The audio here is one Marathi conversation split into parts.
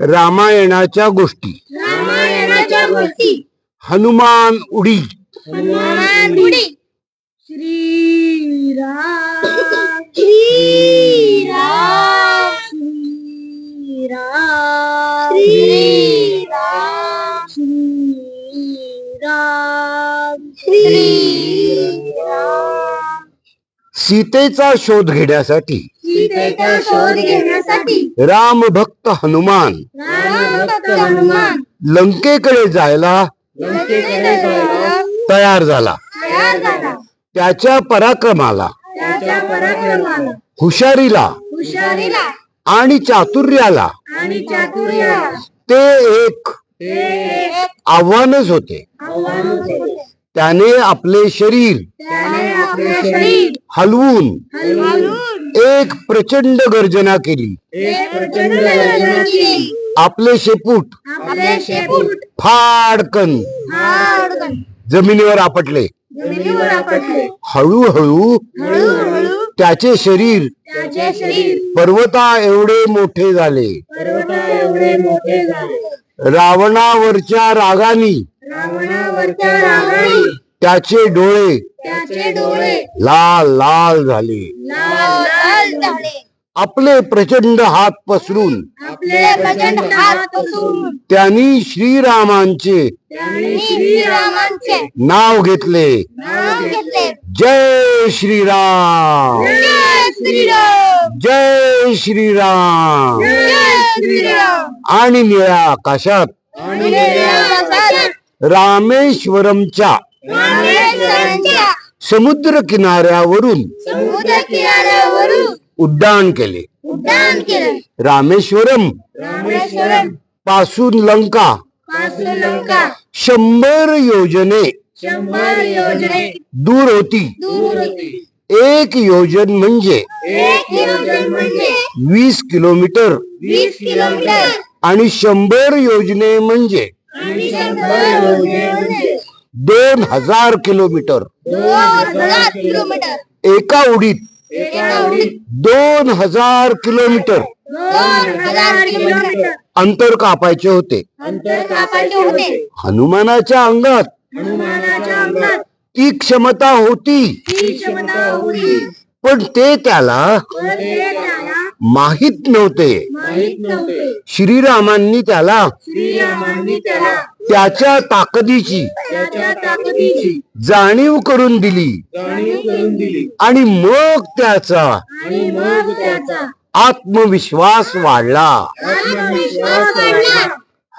रामायणाच्या गोष्टी. रामायणाच्या गोष्टी. हनुमान उडी. हनुमान सीतेचा शोध घेण्यासाठी सीतेचा शोध घेण्यासाठी. राम भक्त हनुमान. रामभक्त हनुमान. लंकेकडे जायला लंकेकडे जायला तयार झाला. तयार झाला. त्याच्या पराक्रमाला त्याच्या पराक्रमाला. हुशारीला हुशारीला. आणि चातुर्याला आणि चातुर्याला. ते एक ते आव्हानच होते. आव्हान होते. त्याने आपले शरीर त्याने आपले शरीर हलवून हलवून एक प्रचंड गर्जना केली. एक प्रचंड गर्जना केली. आपले शेपूट. आपले शेपूट. फाडकन. जमिनीवर आपटले. हळूहळू त्याचे शरीर पर्वता एवढे मोठे झाले. रावणावरच्या रागानी. त्याचे डोळे लाल लाल झाले. झाले. आपले प्रचंड हात पसरून आपले प्रचंड हात पसरून त्यांनी श्रीरामांचे नाव घेतले. नाव घेतले. जय श्रीराम. जय श्रीराम. जय आणि निळ्या आकाशात रामेश्वरमच्या समुद्र किनाऱ्यावरून समुद्र किनाऱ्यावरून उड्डाण केले. उड्डाण केले. रामेश्वरम रामेश्वरमपासून लंका पासून लंका. शंभर योजने शंभर योजने. दूर होती. दूर होती. एक योजन म्हणजे एक योजन म्हणजे वीस किलोमीटर वीस किलोमीटर. आणि शंभर योजने म्हणजे दोन हजार किलोमीटर. एका उडीत. दोन हजार किलोमीटर. अंतर कापायचे होते. हनुमानाच्या अंगात ती क्षमता होती. पण ते त्याला माहीत नव्हते. श्रीरामांनी त्याला त्याच्या ताकदीची त्याच्या ताकदीची जाणीव करून दिली. जाणीव करून दिली. आणि मग त्याचा आणि मग त्याचा आत्मविश्वास वाढला. आत्मविश्वास वाढला.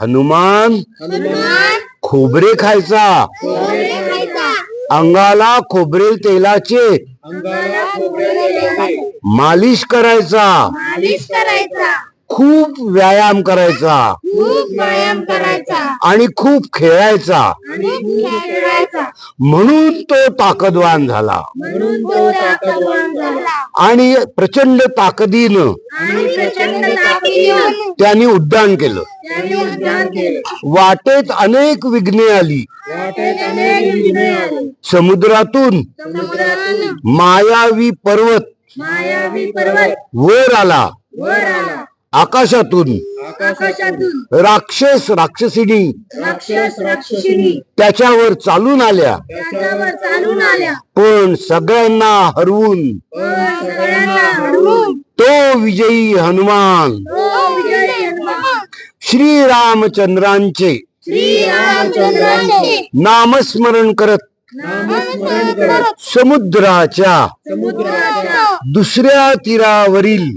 हनुमान हनुमान खोबरे खायचा. खोबरे खायचा. अंगाला खोबरेल तेलाचे अंगाला खोबरे लावायचे. मालिश करायचा. मालिश करायचा. खूप व्यायाम करायचा. खूप व्यायाम करायचा. आणि खूप खेळायचा. आणि खूप खेळायचा. म्हणून तो ताकदवान झाला. म्हणून तो ताकदवान झाला. आणि प्रचंड ताकदीनं आणि प्रचंड ताकदीने त्यांनी उड्डाण केलं. त्याने उद्यान केले. वाटेत अनेक विघ्ने आली. वाटेत अनेक विघ्ने आली. समुद्रातून समुद्रातून मायावी पर्वत मायावी पर्वत वर आला. वर आला. आकाशातून. आकाशातून. राक्षस राक्षसिनी राक्षस राक्षसिनी त्याच्यावर चालून आल्या. त्याच्यावर चालून आल्या. पण सगळ्यांना हरवून. पण सगळ्यांना हरवून. तो विजयी हनुमान. तो विजयी हनुमान. श्रीरामचंद्रांचे श्रीरामचंद्रांचे. नामस्मरण करत नामस्मरण करत समुद्राच्या दुसऱ्या तीरावरील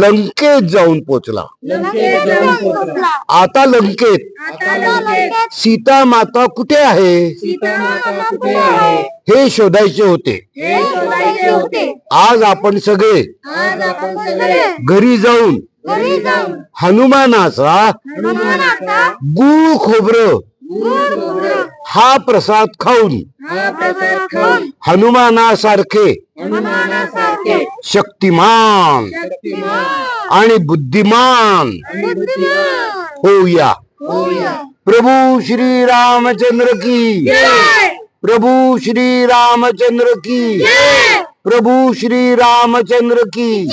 लंकेत जाऊन पोचला. आता लंकेत सीता माता कुठे आहे? हे शोधायचे होते. आज आपण सगळे घरी जाऊन हनुमानाचा गुळ खोबरं हा प्रसाद खाऊन. हा हनुमानासारखे. शक्तिमान. शक्तिमान. आणि बुद्धिमान. होऊया. प्रभू श्री रामचंद्र की प्रभू श्री रामचंद्र की प्रभू श्री रामचंद्र की